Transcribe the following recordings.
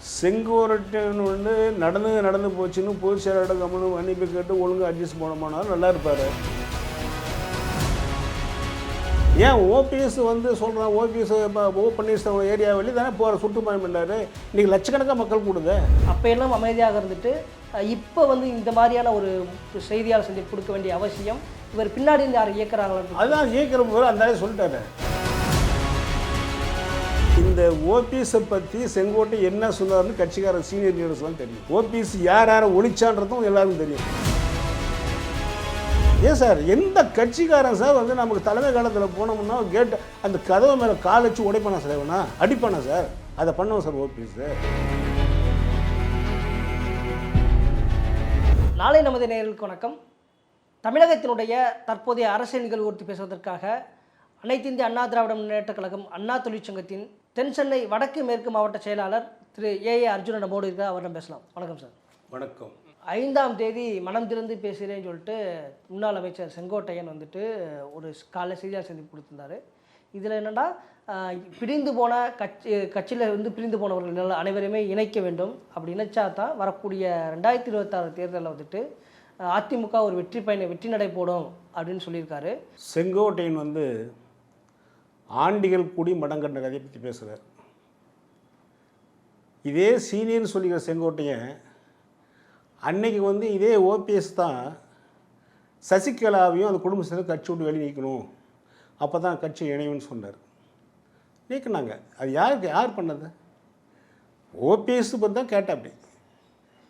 செங்கோரட்டன் வந்து நடந்து நடந்து போச்சுன்னு பொதுச் செயலாளர் கம்மனு மன்னிப்பு கேட்டு ஒழுங்காக அட்ஜஸ்ட் போனோம்னாலும் நல்லா இருப்பார். ஏன் ஓபிஎஸ் வந்து சொல்கிறான் ஓபிஎஸ் இப்போ ஓ பன்னீர்செல்வம் ஏரியா வழி தானே போகிற சுற்றுப்பயணம் பண்ணாரு. இன்றைக்கி லட்சக்கணக்காக மக்கள் கூடுதே. அப்போ எல்லாம் அமைதியாக இருந்துட்டு இப்போ வந்து இந்த மாதிரியான ஒரு செய்தியாளர் சந்திப்பு கொடுக்க வேண்டிய அவசியம் இவர் பின்னாடி இருந்து யார் இயக்குறாங்களா அதுதான் இயக்கிற போது அந்த சொல்லிட்டாரு. இந்த ஓபிஎஸை பற்றி செங்கோட்டை என்ன சொன்னார்னு கட்சிக்கார சீனியர் லீடர்ஸ்லாம் தெரியும். ஓபிஎஸ் யார் யாரை ஒழிச்சான்றதும் எல்லாருக்கும் தெரியும். ஏன் சார்? எந்த கட்சிக்காரன் சார் வந்து நமக்கு தலைமை காலத்தில் போனோம்னா கேட் அந்த கதவை மேலே கால் வச்சு உடைப்பானா சார் இவனா? அடிப்பானா சார்? அதை பண்ணுவோம் சார் ஓபிஎஸ் நாளை நமது நேர்களுக்கு வணக்கம். தமிழகத்தினுடைய தற்போதைய அரசியல் நிகழ்வு குறித்து பேசுவதற்காக அனைத்து இந்திய அண்ணா திராவிட முன்னேற்ற கழகம் அண்ணா தொழிற்சங்கத்தின் தென் சென்னை வடக்கு மேற்கு மாவட்ட செயலாளர் திரு ஏ. ஏ. அர்ஜுனன் நம்மோடு இருக்க அவரிடம் பேசலாம். வணக்கம் சார். வணக்கம். ஐந்தாம் தேதி மனம் திறந்து பேசுகிறேன்னு சொல்லிட்டு முன்னாள் அமைச்சர் செங்கோட்டையன் வந்துட்டு ஒரு காலைல செய்தியாளர் சந்திப்பு கொடுத்திருந்தாரு. இதில் என்னென்னா பிரிந்து போன கட்சி கட்சியில் வந்து பிரிந்து போனவர்கள் அனைவருமே இணைக்க வேண்டும் அப்படி இணைச்சா தான் வரக்கூடிய ரெண்டாயிரத்தி இருபத்தாறு தேர்தலில் வந்துட்டு அதிமுக ஒரு வெற்றி பயணம் வெற்றி நடை போடும் அப்படின்னு சொல்லியிருக்காரு. செங்கோட்டையன் வந்து ஆண்டிகள் கூடி மடங்கண்ட கதையை பற்றி பேசுகிறார் இதே சீனியர்னு சொல்லிக்கிற செங்கோட்டையன் அன்னைக்கு வந்து இதே ஓபிஎஸ் தான் சசிகலாவையும் அந்த குடும்ப சேர்ந்து கட்சி விட்டு வெளியே நீக்கணும். அப்போ தான் கட்சி இணைவுன்னு சொன்னார். நீக்கினாங்க. அது யாருக்கு யார் பண்ணது? ஓபிஎஸ் பற்றி தான் கேட்டேன் அப்படி.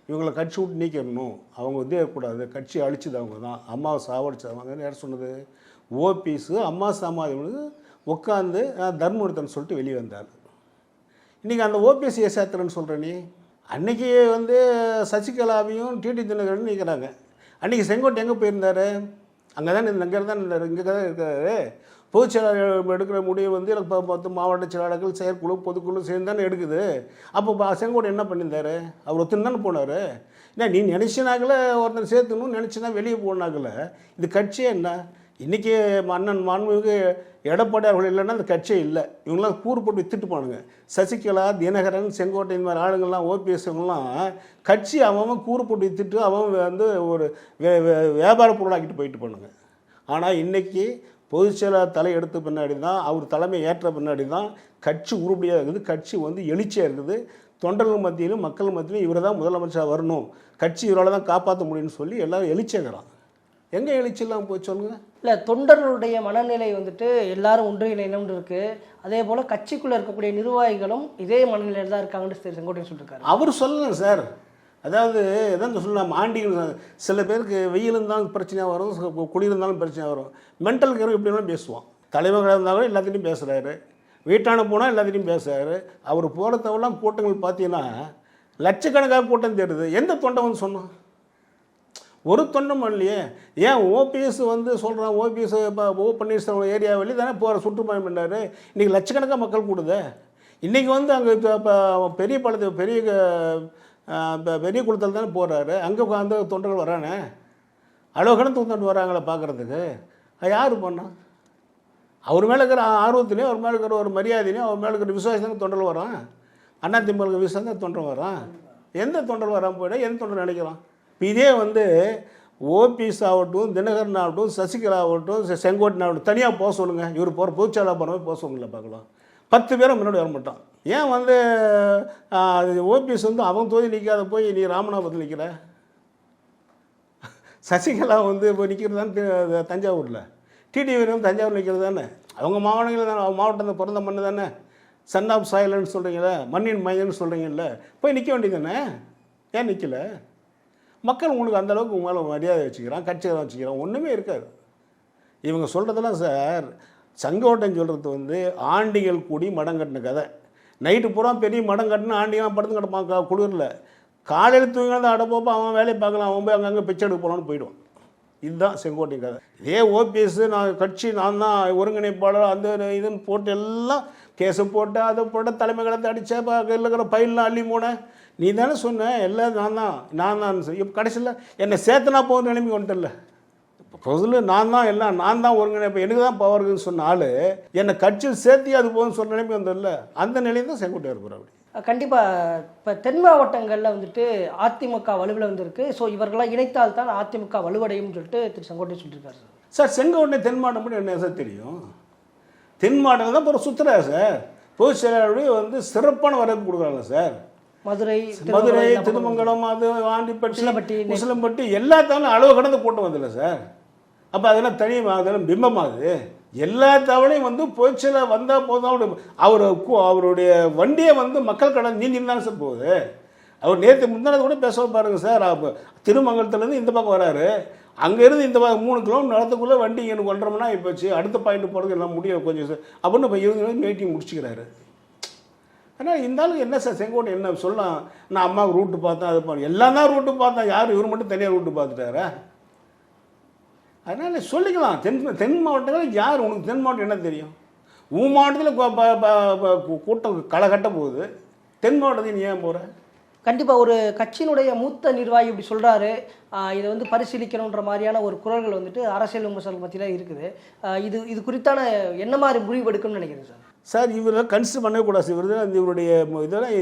இவங்களை கட்சி விட்டு நீக்கணும் அவங்க வந்து இருக்கக்கூடாது கட்சி அழிச்சது அவங்க தான். அம்மாவை சாவடிச்சது அவங்க யார் சொன்னது? ஓபிஎஸ் அம்மா சமாதி உட்காந்து உட்காந்து தர்மபுரத்தன் சொல்லிட்டு வெளியே வந்தார். இன்றைக்கி அந்த ஓபிஎஸ் ஏசாத்திரன்னு சொல்கிற நீ அன்றைக்கி வந்து சசிகலாவையும் டிடி தினகரன் நிற்கிறாங்க அன்றைக்கி செங்கோட்டை எங்கே போயிருந்தார்? அங்கே தான் அங்கே தான் இருந்தார் இங்கே தான் இருக்காரு. பொதுச் செயலாளர் எடுக்கிற முடிவு வந்து எனக்கு மொத்த மாவட்ட செயலாளர்கள் செயற்குழு பொதுக்குழு சேர்ந்து தானே எடுக்குது. அப்போ செங்கோட்டை என்ன பண்ணியிருந்தாரு? அவர் ஒத்துன்னு தானே போனார். என்ன நீ நினச்சினாக்கில் ஒருத்தர் சேர்த்துணும் நினச்சினா வெளியே போனாக்கில் இது கட்சியே என்ன? இன்றைக்கி அண்ணன் மாண்புமிகு எடப்பாடி அவர்கள் இல்லைன்னா அந்த கட்சியே இல்லை. இவங்களாம் கூறு போட்டு வித்துட்டு போனாங்க சசிகலா தினகரன் செங்கோட்டை இந்த மாதிரி ஆளுங்கள்லாம் ஓபிஎஸ் இவங்கெல்லாம் கட்சி அவன் கூறு போட்டு வித்துட்டு அவன் வந்து ஒரு வியாபார பொருளாக்கிட்டு போயிட்டு போனாங்க ஆனால் இன்றைக்கி பொதுச்செயலாளர் தலை எடுத்த பின்னாடி தான் அவர் தலைமை ஏற்ற பின்னாடி தான் கட்சி உருப்படியாக இருக்குது. கட்சி வந்து எழுச்சியாக இருக்குது. தொண்டர்கள் மத்தியிலும் மக்கள் மத்தியிலும் இவரை தான் முதலமைச்சராக வரணும். கட்சி இவரால் தான் காப்பாற்ற முடியும்னு சொல்லி எல்லோரும் எழுச்சியாகிறான் எங்கே எழுச்சி இல்லாமல் போய் சொல்லுங்கள் இல்லை தொண்டர்களுடைய மனநிலை வந்துட்டு எல்லாரும் ஒன்றிணைன்னு இருக்கு. அதே போல் கட்சிக்குள்ளே இருக்கக்கூடிய நிர்வாகிகளும் இதே மனநிலையில் தான் இருக்காங்கன்னு திரு செங்கோட்டையன் சொல்லியிருக்காரு அவர் சொல்லலாம் சார். அதாவது எதான் சொல்லலாம். ஆண்டிகள் சில பேருக்கு வெயில் இருந்தாலும் பிரச்சனையாக வரும் குளிர் இருந்தாலும் பிரச்சனையாக வரும். மென்டல் கேர் எப்படி வேணாலும் பேசுவான் தலைவர்களாக இருந்தாலும் எல்லாத்தையும் பேசுகிறாரு வீட்டான போனால் எல்லாத்தையும் பேசுகிறாரு அவர் போகிறதவெல்லாம் கூட்டங்கள் பார்த்தீங்கன்னா லட்சக்கணக்காக கூட்டம் தேடுது. எந்த தொண்டை வந்து சொன்னான்? ஒரு தொண்டும் இல்லையே ஏன் ஓபிஎஸ் வந்து சொல்கிறான் ஓபிஎஸ் இப்போ ஓ பன்னீர்செல்வம் ஏரியா வழி தானே போகிற சுற்றுப்பயணம் பண்ணார் இன்றைக்கி லட்சக்கணக்காக மக்கள் கூடுதே. இன்றைக்கி வந்து அங்கே இப்போ பெரிய பழத்து பெரிய அஹ், பெரிய குளத்தில் தானே போகிறாரு அங்கே உட்காந்து தொண்டர்கள் வரானே. அளவு கணக்கு தொண்டு வராங்களே பார்க்குறதுக்கு அது யார் பண்ணா? அவர் மேலே இருக்கிற ஆர்வத்திலையும் அவர் மேலே இருக்கிற ஒரு மரியாதையிலையும் அவர் மேலே இருக்கிற விசுவாசத்தையும் தொண்டல் வரான் அண்ணா திமுக விசுவாசம் தான் தொண்டல் வரான் எந்த தொண்டல் வராமல் போயிட எந்த தொண்டல் நினைக்கிறான் இப்போ இதே வந்து ஓபிஎஸ் ஆகட்டும் தினகரன் ஆகட்டும் சசிகலா ஆகட்டும் செ- செங்கோட்டன் ஆகட்டும் தனியாக போக சொல்லுங்கள் இவர் போகிற பொதுச்செயலாளர் போகிறவங்க போக சொல்லுங்களா பார்க்கலாம். பத்து பேரும் முன்னாடி வர ஏன் வந்து ஓபிஎஸ் வந்து அவன் தொகுதி நிற்காத போய் நீ ராமநாதபுரத்தில் நிற்கிற சசிகலா வந்து இப்போ நிற்கிறது தானே தஞ்சாவூரில். டிடிவி வந்து தஞ்சாவூர் நிற்கிறது தானே? அவங்க மாவட்டங்கள் தானே? அவங்க மாவட்டம் பிறந்த மண்ணு தானே? சன் ஆஃப் சாயிலன்னு சொல்கிறீங்களே மண்ணின் மையன்னு சொல்கிறீங்கல்ல போய் நிற்க வேண்டியது தானே? ஏன் நிற்கலை மக்கள் உங்களுக்கு அந்தளவுக்கு அளவுக்கு மேலே மரியாதை வச்சுக்கிறான் கட்சிகளை வச்சுக்கிறான் ஒன்றுமே இருக்காது. இவங்க சொல்கிறதெல்லாம் சார் சங்கோட்டன் சொல்கிறது வந்து ஆண்டிகள் கூடி மடம் கட்டின கதை. நைட்டு பூரா பெரிய மடம் கட்டின ஆண்டிகளாம் படுத்து கிடப்பான் குளிரில். காலையில் தூங்கினா அடப்போப்போ அவன் வேலையை பார்க்கலாம் அவன் போய் அங்கங்கே பிச்சை எடுக்க போகலான்னு போயிடுவான். இதுதான் செங்கோட்டை கதை. இதே ஓபிஎஸ் நான் கட்சி நான் தான் ஒருங்கிணைப்பாளர் அந்த இதுன்னு போட்டு எல்லாம் கேஸு போட்டு அதை போட்டு தலைமை கடத்தை அடித்த இருக்கிற பயிலெலாம் அள்ளி போனேன் நீ தானே சொன்ன எல்லாம் நான் தான் நான் தான் இப்போ கடைசியில் என்னை சேர்த்துனா போகிற நிலைமை வந்துட்டல பொதுல நான் தான் எல்லாம் நான் தான் ஒருங்கிணைப்பு எனக்கு தான் பவர் இருக்குன்னு சொன்ன ஆள் என்னை கட்சியில் சேர்த்தி அது போகுதுன்னு சொன்ன நிலைமை வந்ததில்ல அந்த நிலையை தான் செங்கோட்டையார் இருக்கிற அப்படி கண்டிப்பாக இப்போ தென் மாவட்டங்களில் வந்துட்டு அதிமுக வலுவில் வந்திருக்கு. ஸோ இவர்களாம் இணைத்தால் தான் அதிமுக வலுவடையும் சொல்லிட்டு திரு செங்கோட்டை சொல்லியிருக்காரு சார் சார் செங்கோட்டை தென் மாவட்டம் என்ன சார் தெரியும்? தென் மாவட்டம் தான் அப்புறம் சுற்றுறா சார். பொதுச் செயலாளருடைய வந்து சிறப்பான வரவேற்பு கொடுக்குறாங்க சார். மதுரை மதுரை திருமங்கலம், அது ஆண்டிப்பட்டி உசிலம்பட்டி, முஸ்லம்பட்டி எல்லாத்தாலும் அளவு கடந்து கூட்டம் வந்தில்ல சார். அப்போ அதெல்லாம் தனி அதெல்லாம் பிம்பமாகுது எல்லா தவணையும் வந்து பொதுச்சில வந்தால் போதும். அவரு அவருடைய வண்டியை வந்து மக்கள் கடன் நீந்தின்னு தானே சார் போகுது. அவர் நேற்று முந்தானது கூட பேச பாருங்க சார். அப்போ திருமங்கலத்துலேருந்து இந்த பக்கம் வராரு. அங்கேருந்து இந்த பக்கம் மூணு கிலோமீட்டர் நடத்துக்குள்ளே வண்டி எனக்கு ஒன்றரை மணி நேரம் போச்சு. அடுத்த பாயிண்ட் போகிறது எல்லாம் முடியும் கொஞ்சம் சார். அப்படின்னு இப்போ இருபது மீட்டிங் முடிச்சுக்கிறாரு. ஆனால் இருந்தாலும் என்ன சார் செங்கோட்டை என்ன சொல்லலாம்? நான் அம்மாவுக்கு ரூட்டு பார்த்தேன் அது பண்ண எல்லாம் தான் ரூட்டு பார்த்தேன் யார் இவர் மட்டும் தனியாக ரூட்டு பார்த்துட்டாரா? அதனால் சொல்லிக்கலாம். தென் தென் மாவட்டத்தில் யார் உனக்கு தென் மாவட்டம் என்ன தெரியும்? உன் மாவட்டத்தில் கூட்டம் களை கட்ட போகுது. தென் மாவட்டத்தில் நீ ஏன் போகிற கண்டிப்பாக ஒரு கட்சியினுடைய மூத்த நிர்வாகி இப்படி சொல்கிறாரு இதை வந்து பரிசீலிக்கணுன்ற மாதிரியான ஒரு குரல்கள் வந்துட்டு அரசியல் விமர்சனம் மத்தியில் இருக்குது. இது இது குறித்தான என்ன மாதிரி முடிவு எடுக்கணும்னு நினைக்கிறேன் சார்? சார் இவரெல்லாம் கன்சிடர் பண்ணக்கூடாது இவர் தான் இவருடைய இதெல்லாம்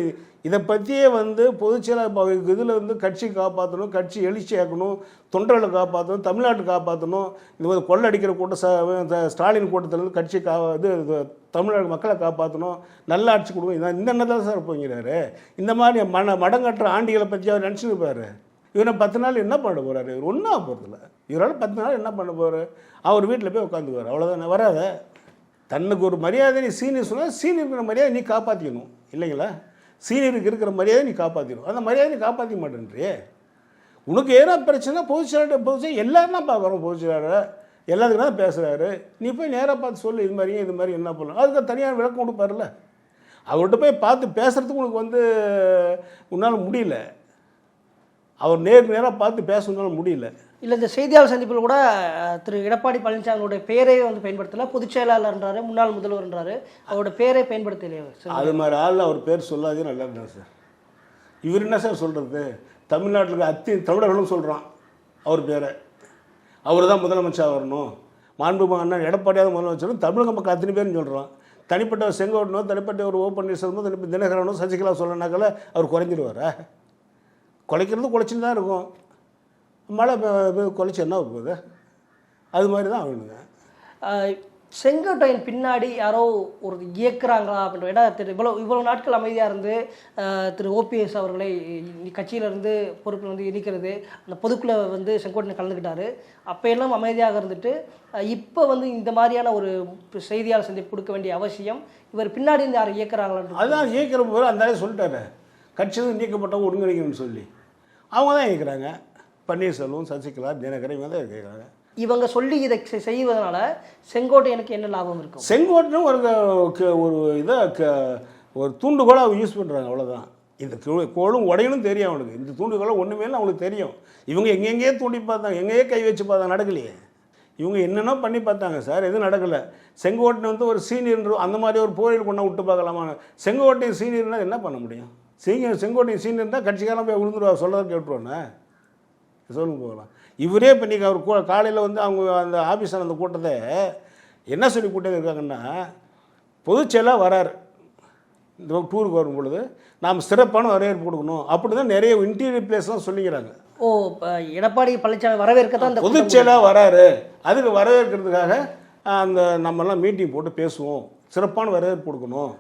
இதை பற்றியே வந்து பொதுச்செயலாளர் இதில் வந்து கட்சி காப்பாற்றணும் கட்சி எழுச்சியாக்கணும் தொண்டர்களை காப்பாற்றணும் தமிழ்நாட்டை காப்பாற்றணும் இது வந்து கொள்ளடிக்கிற கூட்டம் ச இந்த ஸ்டாலின் கூட்டத்திலேருந்து கட்சி கா இது தமிழ்நாடு மக்களை காப்பாற்றணும் நல்ல ஆட்சி கொடுக்கணும் இதான் இந்த எண்ணத்தில் சார் போங்கிறாரு இந்த மாதிரி மன மடங்கட்டுற ஆண்டிகளை பற்றி அவர் நினச்சிருப்பாரு இவனை பத்து நாள் என்ன பண்ண போகிறாரு இவர் ஒன்றும் போகிறதில்ல இவரால் பத்து நாள் என்ன பண்ண போகிறார் அவர் வீட்டில் போய் உட்காந்துக்குவார். அவ்வளோதானே வராத? தன்னுக்கு ஒரு மரியாதை நீ சீனியர் சொன்னால் சீனியருக்கு இருக்கிற மரியாதை நீ காப்பாற்றிக்கணும் இல்லைங்களா? சீனியருக்கு இருக்கிற மரியாதை நீ காப்பாற்றிக்கணும் அந்த மரியாதை நீ காப்பாற்றிக்க மாட்டேன்றியே. உனக்கு ஏதோ பிரச்சனை பொதுச்செயலாளர் பொதுச்செயல் எல்லாரும் தான் பார்க்குறோம் பொதுச்செயலாளர் எல்லாத்துக்கும் தான் பேசுகிறாரு நீ போய் நேராக பார்த்து சொல்லு இது மாதிரியும் இது மாதிரி என்ன பண்ணலாம் அதுக்கு தனியாக விளக்கம் கொடுப்பார்ல அவர்கிட்ட போய் பார்த்து பேசுகிறதுக்கு உனக்கு வந்து உன்னால் முடியல. அவர் நேருக்கு நேராக பார்த்து பேசணுன்னால முடியல. இல்லை இந்த செய்தியாளர் சந்திப்பில் கூட திரு எடப்பாடி பழனிசாமியோட பேரே வந்து பயன்படுத்தல. பொதுச் செயலாளர்ன்றாரு முன்னாள் முதல்வர்ன்றாரு. அவரோட பேரே பயன்படுத்தலையே அது மாதிரி ஆள் அவர் பேர் சொல்லாதே நல்லா இருந்தா சார். இவர் என்ன சார் சொல்கிறது தமிழ்நாட்டில் அத்தி தமிழர்களும் சொல்கிறான் அவர் பேரை. அவர் தான் முதலமைச்சர் வரணும் மாண்பு அண்ணன் எடப்பாடியாவது முதலமைச்சரும் தமிழக மக்கள் அத்தனை பேரும் சொல்கிறான் தனிப்பட்ட செங்கோட்டனோ தனிப்பட்ட ஒரு ஓ பன்னீர்செல்வமோ தனிப்பட்ட தினகரனோ சசிகலா சொல்லனாக்கல அவர் குறைஞ்சிருவாரா? குலைக்கிறது குலைச்சின்னு தான் இருக்கும். மழை குலைச்சி என்ன போகுது? அது மாதிரி தான் ஆகணுங்க செங்கோட்டையின் பின்னாடி யாரோ ஒரு இயக்குறாங்களா அப்படின்ற ஏன்னா திரு இவ்வளோ இவ்வளோ நாட்கள் அமைதியாக இருந்து திரு ஓபிஎஸ் அவர்களை கட்சியிலேருந்து பொறுப்பில் வந்து இணைக்கிறது அந்த பொதுக்குள்ள வந்து செங்கோட்டையன் கலந்துக்கிட்டாரு. அப்போ எல்லாம் அமைதியாக இருந்துட்டு இப்போ வந்து இந்த மாதிரியான ஒரு செய்தியாளர் சந்திப்பு கொடுக்க வேண்டிய அவசியம் இவர் பின்னாடி இருந்து யார் இயக்குறாங்களான்றது. அதான் இயக்கிற போது அந்த சொல்லிட்டாரு. கட்சியிலிருந்து நீக்கப்பட்டவங்க ஒருங்கிணைக்கணும்னு சொல்லி. அவங்க தான் இயக்குறாங்க. பன்னீர்செல்வம் சசிகலா தினகரன் இவங்க தான் கேட்குறாங்க இவங்க சொல்லி இதை செய்வதனால செங்கோட்டையனுக்கு என்ன லாபம் இருக்கும்? செங்கோட்டனும் ஒரு ஒரு இதை ஒரு தூண்டுகோலாக அவங்க யூஸ் பண்ணுறாங்க அவ்வளோதான் இந்த கோ- கோலும் உடையணும் தெரியும் அவனுக்கு. இந்த தூண்டுகோலை ஒன்றுமே இல்லை அவனுக்கு தெரியும். இவங்க எங்கெங்கேயே தூண்டி பார்த்தாங்க எங்கேயே கை வச்சு பார்த்தாங்க நடக்கலையே. இவங்க என்னென்ன பண்ணி பார்த்தாங்க சார் எதுவும் நடக்கலை. செங்கோட்டை வந்து ஒரு சீனியர் அந்த மாதிரி ஒரு போரில் கொண்டு விட்டு பார்க்கலாமா? செங்கோட்டை சீனியர்னா என்ன பண்ண முடியும்? சீனியர் செங்கோட்டை சீனியர் தான் கட்சிக்காரன் போய் விழுந்துருவா சொல்லதை கேட்டுருவானே சொல்லுங்க போகலாம் இவரே இப்போ நீங்கள் அவர் காலையில் வந்து அவங்க அந்த ஆஃபீஸில் அந்த கூட்டத்தை என்ன சொல்லி கூட்டம் இருக்காங்கன்னா பொதுச்செயலாக வராரு. இந்த டூருக்கு வரும் பொழுது நாம் சிறப்பான வரவேற்பு கொடுக்கணும். அப்படி தான் நிறைய இன்டீரியர் பிளேஸ்லாம் சொல்லிக்கிறாங்க. ஓ எடப்பாடி பழனிசாமி வரவேற்க தான் பொதுச்செயலாக வராரு. அதுக்கு வரவேற்கிறதுக்காக அந்த நம்மலாம் மீட்டிங் போட்டு பேசுவோம். சிறப்பான வரவேற்பு கொடுக்கணும்.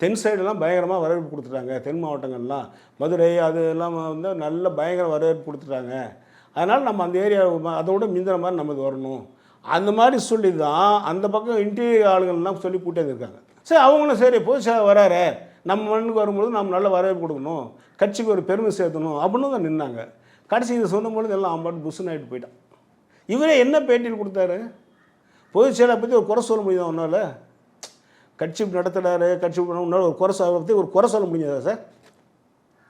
தென் சைடெல்லாம் பயங்கரமாக வரவேற்பு கொடுத்துட்டாங்க. தென் மாவட்டங்கள்லாம். மதுரை அது எல்லாம் வந்து நல்ல பயங்கர வரவேற்பு கொடுத்துட்டாங்க. அதனால் நம்ம அந்த ஏரியா அதோட மிந்திர மாதிரி நம்ம வரணும். அந்த மாதிரி சொல்லி தான் அந்த பக்கம் இன்டீரியர் ஆளுங்கள்லாம் சொல்லி கூட்டி இருக்காங்க சரி அவங்களும் சரி பொதுச்செயலாக வராரு. நம்ம மண்ணுக்கு வரும்பொழுது நம்ம நல்ல வரவேற்பு கொடுக்கணும். கட்சிக்கு ஒரு பெருமை சேர்த்தணும் அப்படின்னு தான் நின்னாங்க. கடைசி இதை சொன்ன எல்லாம் அம்பாட்டு புஷ்ஷுன்னு ஆகிட்டு போயிட்டான். இவரே என்ன பேட்டியில் கொடுத்தாரு? பொதுச் செயலை பற்றி ஒரு குறை சொல்ல முடியுதா ஒன்றால் கட்சி நடத்துகிறாரு கட்சி உன்னால ஒரு குறை சொல்ல பற்றி ஒரு குறை சொல்ல முடியாதா சார்?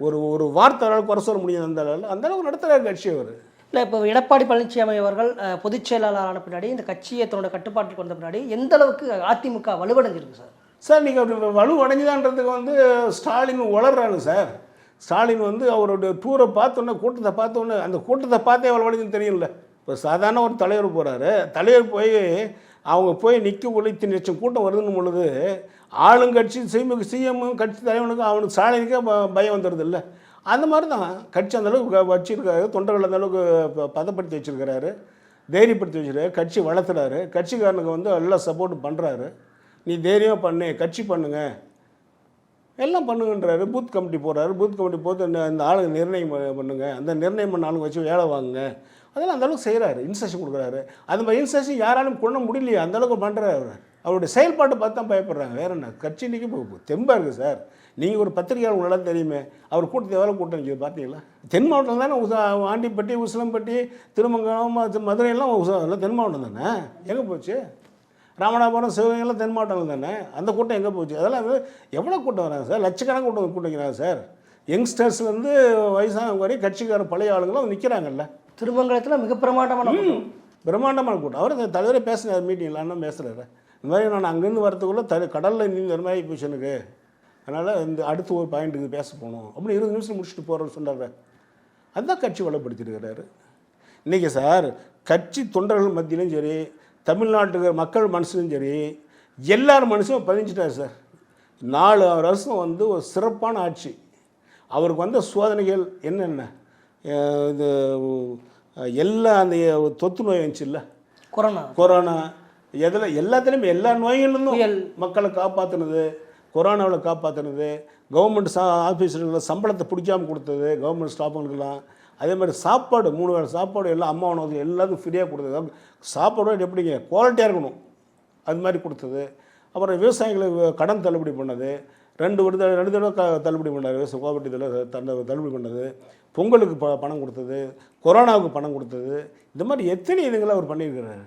ஒரு ஒரு வார்த்தையால் குறை சொல்ல முடியாது அந்த அளவில் அந்த அளவுக்கு நடத்துகிறாரு கட்சி அவர். இல்லை இப்போ எடப்பாடி பழனிசாமி அவர்கள் பொதுச் செயலாளரான ஆன பின்னாடி இந்த கட்சியை தன்னோட கட்டுப்பாட்டுக்கு வந்த பின்னாடி எந்த அளவுக்கு அதிமுக வலுவடைஞ்சிருக்கு சார்? சார் நீங்கள் அப்படி வந்து ஸ்டாலின் உளர்றாரு சார். ஸ்டாலின் வந்து அவருடைய டூரை பார்த்தோன்னே கூட்டத்தை பார்த்தோன்னே அந்த கூட்டத்தை பார்த்தே வலுவடைஞ்சுன்னு தெரியல இப்போ சாதாரண ஒரு தலைவர் போகிறாரு தலைவர் போய் அவங்க போய் நிற்க உள்ள இத்தனை லட்சம் கூட்டம் வருதுன்னு பொழுது ஆளுங்கட்சி சிஎம் சிஎம் கட்சி தலைவனுக்கும் அவனுக்கு ஸ்டாலினுக்கே பயம் வந்துடுது இல்லை அந்த மாதிரி தான் கட்சி அந்த அளவுக்கு வச்சிருக்காரு. தொண்டர்கள் அந்தளவுக்கு ப- பதப்படுத்தி வச்சிருக்கிறாரு. தைரியப்படுத்தி வச்சிருக்காரு. கட்சி வளர்த்துறாரு. கட்சிக்காரனுக்கு வந்து எல்லாம் சப்போர்ட் பண்ணுறாரு நீ தைரியம் பண்ணு கட்சி பண்ணுங்க. எல்லாம் பண்ணுங்கன்றாரு. பூத் கமிட்டி போடுறாரு பூத் கமிட்டி போட்டு இந்த ஆளுங்க நிர்ணயம் பண்ணுங்க. அந்த நிர்ணயம் பண்ண ஆளுங்க வச்சு வேலை வாங்குங்க. அதெல்லாம் அந்த அளவுக்கு செய்கிறாரு இன்ஸ்ட்ரக்ஷன் கொடுக்குறாரு. அந்த மாதிரி இன்ஸ்ட்ரக்ஷன் யாராலும் கொள்ள முடியலையே. அந்தளவுக்கு பண்ணுறாரு அவர். அவருடைய செயல்பாட்டை பார்த்து தான் பயப்படுறாங்க. வேற என்ன? கட்சி இன்றைக்கி தெம்பாக இருக்குது சார் நீங்கள் ஒரு பத்திரிகையாளர் உங்களால் தெரியுமே. அவர் கூட்டத்தை எவ்வளோ கூட்டம் நிற்கிது பார்த்தீங்களா தென் மாவட்டம் தானே உசா ஆண்டிப்பட்டி உசிலம்பட்டி திருமங்கலம் மது- மதுரையெல்லாம் உசா எல்லாம் தென் மாவட்டம் தானே? எங்கே போச்சு? ராமநாதபுரம் சிவகங்கைலாம் தென் மாவட்டங்கள் தானே? அந்த கூட்டம் எங்கே போச்சு? அதெல்லாம் வந்து எவ்வளோ கூட்டம் வராங்க சார்? லட்சக்கணக்கு கூட்டம் கூட்டம் வைக்கிறாங்க சார். யங்ஸ்டர்ஸ்லேருந்து வயசானவங்க வரையும் கட்சிக்கார பழைய ஆளுங்களும் நிற்கிறாங்கல்ல திருமங்கலத்தில் மிக பிரமாண்டமான. பிரம்மாண்டமான கூட்டம். அவர் தலைவரே பேசுனார் மீட்டிங்கில் அண்ணன் பேசுகிறாரு இந்த மாதிரி நான் அங்கேருந்து வரதுக்குள்ளே த கடலில் நீந்த மாதிரி போச்சு எனக்கு. அதனால் இந்த அடுத்து ஒரு பாயிண்ட்டுக்கு பேச போகணும். அப்படி இருபது நிமிஷம் முடிச்சுட்டு போகிறோன்னு சொன்னார் அதுதான் கட்சி வளப்படுத்திருக்கிறாரு இன்றைக்கி சார் கட்சி தொண்டர்கள் மத்தியிலும் சரி தமிழ்நாட்டுக்கு மக்கள் மனசுலையும் சரி எல்லார் மனசும் பதிஞ்சிட்டார் சார். நாலு வருஷம் வந்து ஒரு சிறப்பான ஆட்சி. அவருக்கு வந்த சோதனைகள் என்னென்ன? இது எல்லா அந்த தொத்து நோய் வந்துச்சுல்ல கொரோனா. கொரோனா. எதில் எல்லாத்துலேயுமே எல்லா நோய்களிலும். மக்களை காப்பாற்றினது கொரோனாவில் காப்பாற்றினது கவர்மெண்ட் சா ஆஃபீஸர்களை சம்பளத்தை பிடிக்காம கொடுத்தது கவர்மெண்ட் ஸ்டாஃபுங்களுக்கெல்லாம் அதே மாதிரி சாப்பாடு மூணு வேளை சாப்பாடு எல்லாம் அம்மா உணவு எல்லாத்துக்கும் ஃப்ரீயாக கொடுத்தது. சாப்பாடு எப்படிங்க? குவாலிட்டியாக இருக்கணும். அது மாதிரி கொடுத்தது. அப்புறம் விவசாயிகளுக்கு கடன் தள்ளுபடி பண்ணது. ரெண்டு ஒரு தடவை ரெண்டு தடவை க தள்ளுபடி பண்ணார். விவசாய கோபட்டி தடவை தள்ளுபடி பண்ணது. பொங்கலுக்கு ப பணம் கொடுத்தது. கொரோனாவுக்கு பணம் கொடுத்தது. இந்த மாதிரி எத்தனை இதுங்களை அவர் பண்ணியிருக்கிறாரு?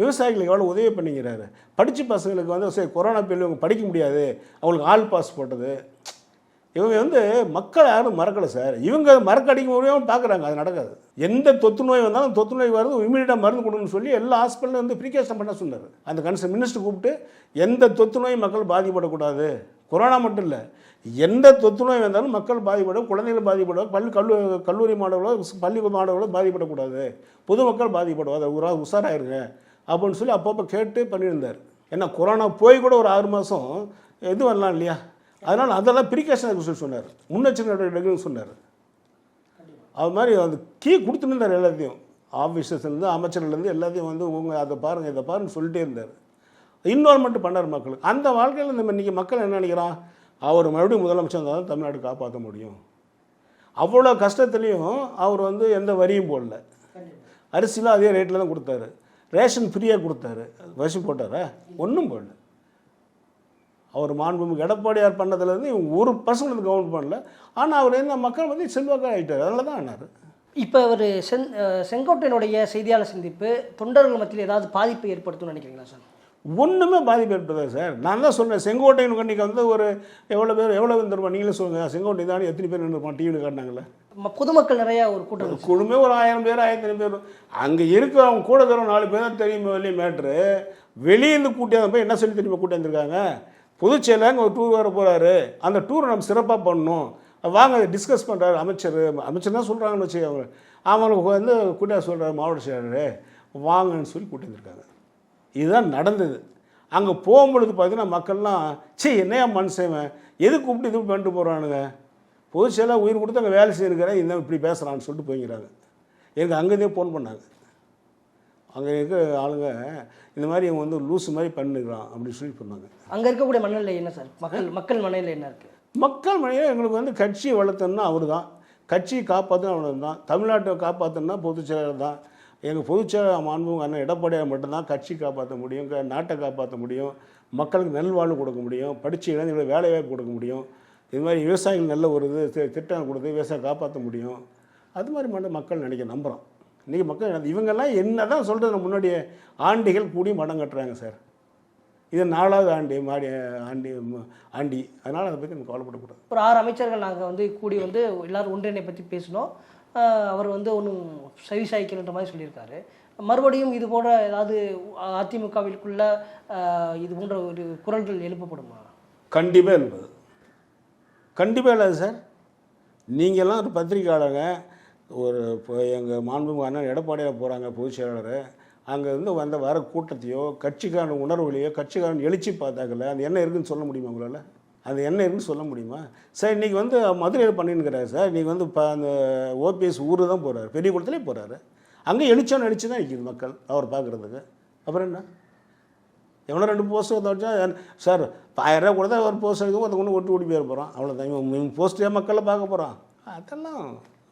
விவசாயிகளுக்கு எவ்வளோ உதவி பண்ணிக்கிறாரு? படித்த பசங்களுக்கு வந்து சரி கொரோனா பீரியட் இவங்க படிக்க முடியாது. அவங்களுக்கு ஆள் பாஸ் போட்டது. இவங்க வந்து மக்கள் யாரும் மறக்கலை சார். இவங்க மறக்கடிக்க முடியாமல் பார்க்குறாங்க அது நடக்காது. எந்த தொத்து நோய் வந்தாலும் தொத்து நோய் வருது இமீடியட்டாக மருந்து கொடுன்னு சொல்லி எல்லா ஹாஸ்பிட்டலும் வந்து ப்ரிகாஷன் பண்ண சொன்னார். அந்த கன்சர் மினிஸ்டர் கூப்பிட்டு எந்த தொத்து நோய் மக்கள் பாதிக்கப்படக்கூடாது. கொரோனா மட்டும் இல்லை எந்த தொத்து நோய் வந்தாலும் மக்கள் பாதிப்படும் குழந்தைகள் பாதிப்படும் பள்ளி கல்லூ கல்லூரி மாணவர்களோ பள்ளி மாணவர்களோ பாதிப்படக்கூடாது. பொதுமக்கள் பாதிப்படுவாங்க உரா உஷாராயிருங்க. அப்படின்னு சொல்லி அப்பப்போ கேட்டு பண்ணியிருந்தார். ஏன்னா கொரோனா போய் கூட ஒரு ஆறு மாதம் இது வரலாம் இல்லையா? அதனால் அதெல்லாம் ப்ரிகாஷன் சொல்லி சொன்னார். முன்னெச்சரிக்கை நடவடிக்கை எடுக்கணும்னு சொன்னார். அது மாதிரி அந்த கீ கொடுத்துட்டு இருந்தார் எல்லாத்தையும் ஆஃபீஸர்ஸ்லேருந்து அமைச்சர்லேருந்து எல்லாத்தையும் வந்து உங்க அதை பாருங்கள் இதை பாருன்னு சொல்லிட்டே இருந்தார். இன்வால்மெண்ட் பண்ணார் மக்களுக்கு அந்த வாழ்க்கையில் இந்த இன்றைக்கி மக்கள் என்ன நினைக்கிறான்? அவர் மறுபடியும் முதலமைச்சர் இருந்தால் தான் தமிழ்நாடு காப்பாற்ற முடியும். அவ்வளோ கஷ்டத்துலேயும் அவர் வந்து எந்த வரியும் போடல. அரிசிலாம் அதே ரேட்டில் தான் கொடுத்தாரு. ரேஷன் ஃப்ரீயாக கொடுத்தாரு. வசி போட்டாரா? ஒன்றும் போடல. அவர் மாண்புமிகு எடப்பாடியார் பண்ணதுலேருந்து இவங்க ஒரு பர்சன்ட் கவுண்ட் பண்ணல. ஆனால் அவர் என்ன மக்கள் வந்து செல்வாக்காக ஆகிட்டார் அதில் தான் ஆனார். இப்போ சென் அஹ் செங்கோட்டையனுடைய செய்தியாளர் சந்திப்பு தொண்டர்கள் மத்தியில் ஏதாவது பாதிப்பை ஏற்படுத்தும்னு நினைக்கிறீங்களா சார்? ஒன்றுமே பாதிப்பு ஏற்படுதா சார். நான் தான் சொன்னேன் செங்கோட்டையன் கண்ணிக்கு வந்து ஒரு எவ்வளோ பேர் எவ்வளோ வந்துருப்பா நீங்களே சொல்லுங்கள் செங்கோட்டை தானே எத்தனை பேர் நின்றுப்பான் டிவியில் காட்டினாங்களே பொதுமக்கள் நிறைய ஒரு கூட்டம். குழுமே ஒரு ஆயிரம் பேர் ஆயிரத்தி பேர். அங்கே இருக்கிறவங்க கூட இருக்கிற நாலு பேர் தான் தெரியும் வெளியே மேட்ரு வெளியேருந்து கூட்டியாந்து போய் என்ன சொல்லி திரும்ப கூட்டியாந்துருக்காங்க புதுச்சேரியில் அங்கே ஒரு டூர் வர போகிறாரு அந்த டூரை நம்ம சிறப்பாக பண்ணணும். வாங்க டிஸ்கஸ் பண்ணுறாரு அமைச்சர். அமைச்சர் தான் சொல்கிறாங்கன்னு வச்சு அவங்க அவங்களுக்கு வந்து கூட்டியா சொல்கிறாரு மாவட்ட செயலர் வாங்கன்னு சொல்லி கூட்டியிருக்காங்க இதுதான் நடந்தது. அங்கே போகும்பொழுது பார்த்தீங்கன்னா மக்கள்லாம் சீ என்னையா மனுஷன்? எது கூப்பிட்டு இது பண்ணிட்டு போகிறானுங்க பொதுச்செயலாக உயிர் கொடுத்து அங்கே வேலை செய்யிருக்கிறேன் இந்த இப்படி பேசுகிறான்னு சொல்லிட்டு போய்க்கிறாங்க எனக்கு அங்கேருந்தே ஃபோன் பண்ணாங்க அங்கே இருக்க ஆளுங்க இந்த மாதிரி இவன் வந்து லூஸ் மாதிரி பண்ணுகிறான் அப்படின்னு சொல்லி சொன்னாங்க. அங்க இருக்கக்கூடிய மனநிலை என்ன சார்? மக்கள் மக்கள் மனநிலை என்ன இருக்கு? மக்கள் மனையில் எங்களுக்கு வந்து கட்சியை வளர்த்தோன்னா அவர் தான் கட்சியை காப்பாற்றணும் அவனு தான் தமிழ்நாட்டை காப்பாற்றணும்னா பொதுச் செயலாளர் தான். எங்கள் பொதுச் செயலாளர் மாண்புங்க அண்ணன் எடப்பாடியார் மட்டும்தான் கட்சி காப்பாற்ற முடியும் நாட்டை காப்பாற்ற முடியும் மக்களுக்கு நல்வாழ்வு கொடுக்க முடியும் படித்த இளைஞர்களுக்கு வேலைவாய்ப்பு கொடுக்க முடியும். இது மாதிரி விவசாயிகள் நல்ல ஒரு இது திட்டம் கொடுத்து விவசாயம் காப்பாற்ற முடியும். அது மாதிரி மட்டும் மக்கள் நினைக்க நம்புகிறோம் இன்றைக்கி மக்கள் இவங்கெல்லாம் என்ன தான் சொல்கிறது முன்னாடியே ஆண்டிகள் கூடி மடம் கட்டுறாங்க சார். இது நாலாவது ஆண்டி மாடி ஆண்டி ஆண்டி. அதனால் அதை பற்றி நம்ம கவலைப்படக்கூடாது. ஒரு ஆறு அமைச்சர்கள் நாங்கள் வந்து கூடி வந்து எல்லாரும் ஒன்றிணை பற்றி பேசினோம். அவர் வந்து ஒன்றும் செவிசாய்க்கணுன்ற மாதிரி சொல்லியிருக்காரு. மறுபடியும் இது போன்ற ஏதாவது அதிமுகவிற்குள்ள இது போன்ற ஒரு குரல்கள் எழுப்பப்படுமா? கண்டிப்பாக இருப்பது கண்டிப்பாக இல்லாது சார். நீங்கள்லாம் ஒரு பத்திரிக்கையாளருங்க ஒரு இப்போ எங்கள் மாண்புமிகு அண்ணன் எடப்பாடியார் போகிறாங்க பொதுச் செயலாளர். அங்கேருந்து வந்த வர கூட்டத்தையோ கட்சிக்கான உணர்வுலையோ கட்சிக்காரன் எழுச்சி பார்த்தாக்கல அந்த என்ன இருக்குன்னு சொல்ல முடியுமா உங்களால்? அது என்ன இருக்குன்னு சொல்ல முடியுமா? சார் இன்றைக்கி வந்து மதுரையில் பண்ணிருக்கிறாரு சார். இன்றைக்கி வந்து இப்போ அந்த ஓபிஎஸ் ஊர் தான் போகிறாரு பெரிய குளத்துலேயே போகிறாரு அங்கே எழுச்சோன்னு எழுச்சி தான் நிற்கிது மக்கள் அவர் பார்க்குறதுக்கு. அப்புறம் என்ன? எவ்வளோ ரெண்டு போஸ்ட்டு வச்சா சார் ஆயிரம் ரூபா கொடுத்தா ஒரு போஸ்ட் எடுக்கும் ஒருத்த கொண்டு ஒட்டு ஓடி போயிட போகிறோம் அவ்வளோதான் இவன் போஸ்ட்டே மக்களை பார்க்க போகிறான் அதெல்லாம்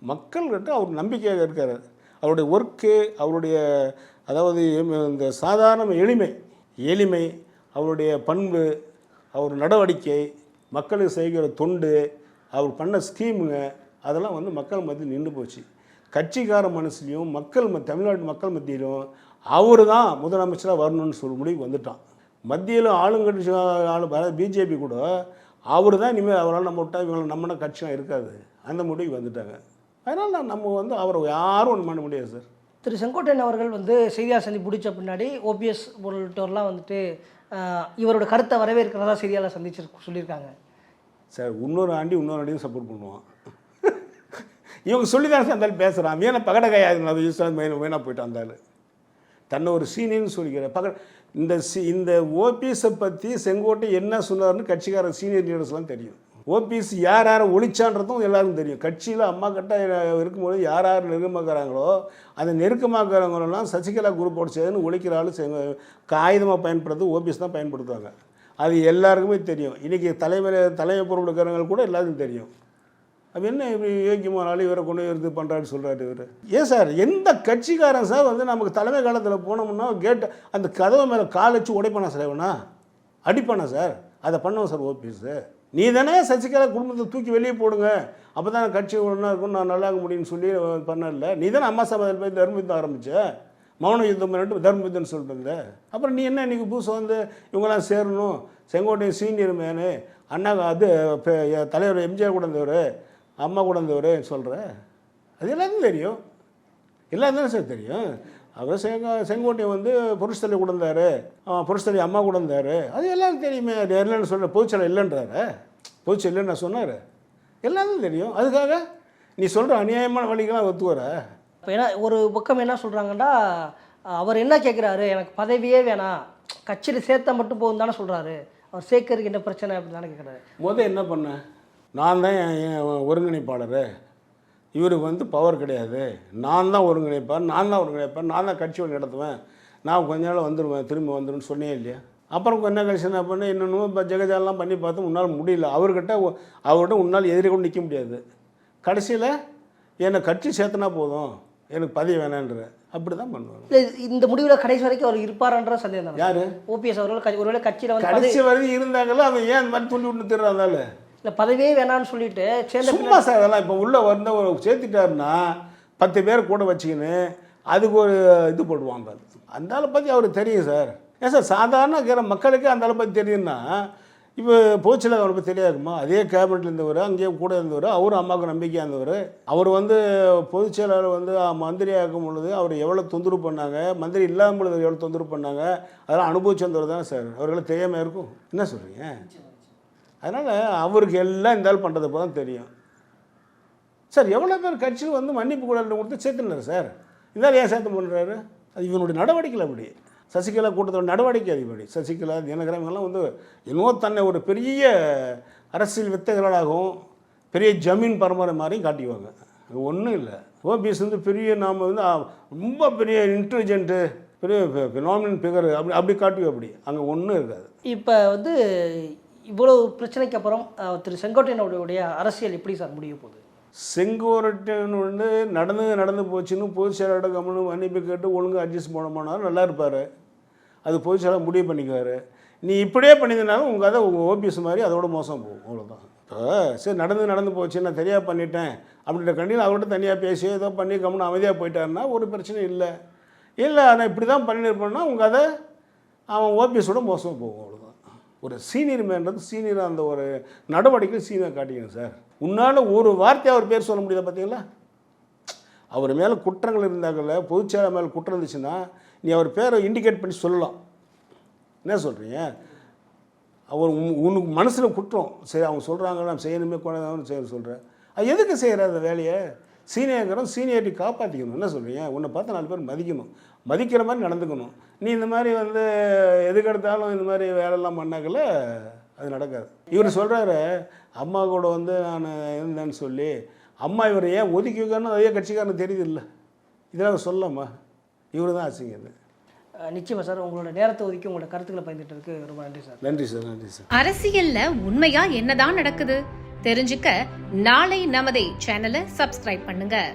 மக்கள்கிட்ட அவர் நம்பிக்கையாக இருக்கார். அவருடைய ஒர்க்கு அவருடைய அதாவது இந்த சாதாரண எளிமை எளிமை அவருடைய பண்பு அவர் நடவடிக்கை மக்களுக்கு செய்கிற தொண்டு அவர் பண்ண ஸ்கீமுங்க அதெல்லாம் வந்து மக்கள் மத்தியில் நின்று போச்சு. கட்சிக்கார மனசுலையும் மக்கள் ம- தமிழ்நாட்டு மக்கள் மத்தியிலும் அவர் தான் முதலமைச்சராக வரணும்னு சொல்லி முடிவுக்கு வந்துட்டான். மத்தியில் ஆளுங்கட்சி ஆளு பிஜேபி கூட அவர் தான் இனிமேல் அவரால் நம்ம விட்டா இவங்களை நம்மன கட்சியாக இருக்காது. அந்த முடிவுக்கு வந்துட்டாங்க. அதனால் நான் நம்ம வந்து அவரை யாரும் ஒன்றும் பண்ண முடியாது சார். திரு செங்கோட்டையன் அவர்கள் வந்து செய்தியாளர் சந்தி பிடிச்ச பின்னாடி ஓபிஎஸ் உள்ளிட்டோர்லாம் வந்துட்டு இவரோட கருத்தை வரவேற்கிறதா செய்தியாளர் சந்திச்சு சொல்லியிருக்காங்க. சார் இன்னொரு ஆண்டி இன்னொரு ஆண்டியும் சப்போர்ட் பண்ணுவான். இவங்க சொல்லி தான் சார் இருந்தாலும் பேசுகிறான் வீணா பகட கையாது அது யூஸ் மெயினாக வீணாக போயிட்டு வந்தாலும் தன்னை ஒரு சீனியர்னு சொல்லிக்கிற. பக்க இந்த சி இந்த ஓபிஎஸை பற்றி செங்கோட்டை என்ன சொன்னார்னு கட்சிக்கார சீனியர் லீடர்ஸ்லாம் தெரியும். ஓபிஎஸ் யார் யாரை ஒழிச்சான்றதும் எல்லாருக்கும் தெரியும். கட்சியில் அம்மா கட்ட இருக்கும்போது யார் யார் நெருக்கமாக்குறாங்களோ அந்த நெருக்கமாக்குறவங்களெல்லாம் சசிகலா குரூப்போடு சேர்ந்து ஒழிக்கிற ஆள் செங்க காகிதமாக பயன்படுறது ஓபிஎஸ் தான் பயன்படுத்துவாங்க. அது எல்லாருக்குமே தெரியும். இன்றைக்கி தலைவர் தலைமை பொருள் பொருளுக்கிறவங்க கூட எல்லாருக்கும் தெரியும். அப்போ என்ன இப்படி யோக்கியமான இவரை கொண்டு இது பண்ணுறாரு சொல்கிறாரு இவர். ஏன் சார் எந்த கட்சிக்காரன் சார் வந்து நமக்கு தலைமை காலத்தில் போனோம்னா கேட்டு அந்த கதவை மேலே கால் வச்சு உடைப்பானா சார் இவனா? அடிப்பானா சார்? அதை பண்ணுவோம் சார் ஓபிஎஸ்ஸு நீ தானே சசிகலா குடும்பத்தை தூக்கி வெளியே போடுங்க. அப்போ தான் கட்சி ஒன்றா இருக்கும் நான் நல்லா இருக்க முடியும்னு சொல்லி பண்ணல. நீ தானே அம்மா சபையில் போய் தர்ம யுத்தம் ஆரம்பிச்ச? மௌன யுத்தம் பண்ணிட்டு தர்ம யுத்தம்னு சொல்லிட்டு இருந்த. அப்புறம் நீ என்ன இன்னைக்கு புதுசாக வந்து இவங்கெல்லாம் சேரணும்? செங்கோட்டையன் சீனியர் மேனு அண்ணா அது தலைவர் எம்ஜிஆர் கூட இருந்தவர். அம்மா கூட இருந்தவர் சொல்கிற அது எல்லாத்துக்கும் தெரியும். தானே சார் தெரியும். அவர் செங்க செங்கோட்டையன் வந்து புருஷத்தலை கூட இருந்தார். புருஷத்தலை அம்மா கூட இருந்தார். அது எல்லாரும் தெரியுமே. அது இல்லைன்னு சொல்கிற பொதுச்சலை இல்லைன்றாரு. பொதுச்சல் இல்லைன்னு நான் சொன்னார். எல்லாரும் தெரியும். அதுக்காக நீ சொல்கிற அநியாயமான வழிகளாம் ஒத்து வர. இப்போ என்ன ஒரு பக்கம் என்ன சொல்கிறாங்கன்னா அவர் என்ன கேட்குறாரு எனக்கு பதவியே வேணாம். கட்சியில் சேர்த்தா மட்டும் போதும் தானே சொல்கிறாரு அவர் சேர்க்கறதுக்கு என்ன பிரச்சனை அப்படின்னு தானே கேட்குறாரு முத என்ன பண்ணேன் நான் தான் என் ஒருங்கிணைப்பாளர். இவருக்கு வந்து பவர் கிடையாது. நான் தான் ஒருங்கிணைப்பார் நான் தான் ஒருங்கிணைப்பார் நான் தான் கட்சி ஒன்று நடத்துவேன். நான் கொஞ்ச நாள் வந்துடுவேன் திரும்பி வந்துடுன்னு சொன்னே இல்லையா? அப்புறம் கொஞ்ச கழிச்சு என்ன பண்ணேன்? இன்னொன்று இப்போ ஜெகஜாலெலாம் பண்ணி பார்த்து உன்னால் முடியல. அவர்கிட்ட அவர்கிட்ட உன்னால் எதிரி கூட நிற்க முடியாது. கடைசியில் என்னை கட்சி சேர்த்துனா போதும். எனக்கு பதவி வேணான்ற. அப்படி தான் பண்ணுவாங்க இந்த முடிவில் கடைசி வரைக்கும் அவர் இருப்பாருன்ற சந்தேகம் யார்? ஓபிஎஸ் அவர்கள் ஒருவேளை கட்சியில் கடைசி வரைக்கும் இருந்தாங்கல்ல அவன் ஏன் இந்த மாதிரி துள்ளி விட்டு திருறாந்தால இல்லை பதவியே வேணாம்னு சொல்லிட்டு சேர்ந்த சும்மா சார் அதெல்லாம் இப்போ உள்ளே வந்த ஒரு சேர்த்துட்டாருன்னா பத்து பேர் கூட வச்சுக்கின்னு அதுக்கு ஒரு இது போடுவாங்க அந்த ஆளை பற்றி அவருக்கு தெரியும் சார். ஏன் சார் சாதாரண இருக்கிற மக்களுக்கே அந்த ஆளை பற்றி தெரியும்னா இப்போ போச்சில் அவரை பற்றி தெரியாதுமா? அதே கேபினெட்டில் இருந்தவர் அங்கேயே கூட இருந்தவர் அவரும் அம்மாவுக்கு நம்பிக்கையாக இருந்தவர். அவர் வந்து பொதுச் செயலாளர் வந்து மந்திரி ஆக்கும் பொழுது அவர் எவ்வளோ தொந்தரவு பண்ணாங்க மந்திரி இல்லாமல் பொழுது எவ்வளோ தொந்தரவு பண்ணாங்க அதெல்லாம் அனுபவிச்சு வந்தவர் தானே சார். அவர்களுக்கு தெரியாமல் இருக்கும் என்ன சொல்கிறீங்க அதனால் அவருக்கு எல்லாம் இந்த ஆள் பண்ணுறது தான் தெரியும். சார் எவ்வளோ பேர் கட்சியில் வந்து மன்னிப்பு கூட கொடுத்து சேர்த்துனார் சார்? இருந்தாலும் ஏன் சேர்த்து பண்ணுறாரு அது இவனுடைய நடவடிக்கையில் அப்படி சசிகலா கூட்டத்தோட நடவடிக்கை அது இப்படி. சசிகலா தினகரன் இவங்கெல்லாம் வந்து என்னவோ தன்னை ஒரு பெரிய அரசியல் வித்தகர்களாகவும் பெரிய ஜமீன் பரம்பரை மாதிரியும் காட்டிக்குவாங்க. அது ஒன்றும் இல்லை. ஓபிஎஸ் வந்து பெரிய நாம் வந்து ரொம்ப பெரிய இன்டெலிஜென்ட்டு பெரிய ஃபினாமினன் பிகர் அப்படி அப்படி காட்டுவோம் அப்படி அங்கே ஒன்றும் இருக்காது. இப்போ வந்து இவ்வளவு பிரச்சனைக்கு அப்புறம் திரு செங்கோட்டையனுடைய அரசியல் எப்படி சார் முடிய போகுது? செங்கோட்டையன் வந்து நடந்து நடந்து போச்சுன்னு பொதுச் செயலாளர் கம்மனு மன்னிப்பு கேட்டு ஒழுங்காக அட்ஜஸ்ட் போனோம்னாலும் நல்லா இருப்பார். அது பொதுச் செயலாளர் முடிவு பண்ணிக்குவார். நீ இப்படியே பண்ணியிருந்தாலும் உங்கள் அதை உங்கள் ஓபிஎஸ் மாதிரி அதோட மோசம் போகும். அவ்வளோதான் இப்போ சரி நடந்து நடந்து போச்சு நான் தெரியா பண்ணிட்டேன் அப்படின்ற கண்டியில் அவர்கிட்ட தனியாக பேசி ஏதோ பண்ணி கம்முன்னு அமைதியாக போயிட்டாருன்னா ஒரு பிரச்சனையும் இல்லை. இல்லை நான் இப்படி தான் பண்ணியிருப்பேன்னா உங்கள் அதை அவன் ஓபிஎஸோட மோசமாக போகும். ஒரு சீனியர் மேன்றது சீனியர் அந்த ஒரு நடவடிக்கை சீனியர் காட்டிக்கணும் சார். உன்னால் ஒரு வார்த்தை அவர் பேர் சொல்ல முடியுதா பார்த்தீங்களா அவர் மேலே குற்றங்கள் இருந்தாங்கல்ல பொதுச்செயலாளர் மேலே குற்றம் இருந்துச்சுன்னா நீ அவர் பேரை இண்டிகேட் பண்ணி சொல்லலாம். என்ன சொல்கிறீங்க அவர் உன்- உனக்கு மனசில் குற்றம். சரி அவங்க சொல்கிறாங்க நான் செய்யணுமே கூட செய்ய சொல்கிறேன் அது எதுக்கு செய்கிற அந்த வேலையை? சீனியர்ங்கிறோம் சீனியரிட்டி காப்பாற்றிக்கணும் என்ன சொல்கிறீங்க உன்னை பார்த்து நாலு பேர் மதிக்கணும். மதிக்கிற மாதிரி நடந்துக்கணும். நீ இந்த மாதிரி வந்து எதுக்கு எடுத்தாலும் இந்த மாதிரி வேலையெல்லாம் பண்ணாக்கல அது நடக்காது. இவர் சொல்கிறாரு அம்மா கூட வந்து நான் இருந்தேன்னு சொல்லி அம்மா இவரை ஏன் ஒதுக்கி வைக்கணும் அதே கட்சிக்காரனுக்கு தெரியுது இல்லை இதெல்லாம் சொல்லம்மா. இவர் தான் அஹ் நிச்சயமா சார் உங்களோட நேரத்தை ஒதுக்கி உங்களோட கருத்துக்களை பயந்துட்டு ரொம்ப நன்றி சார். நன்றி சார் நன்றி சார். அரசியல்ல உண்மையா என்னதான் நடக்குது? தெரிஞ்சுக்க நாளை நமதே சேனலை சப்ஸ்கிரைப் பண்ணுங்க.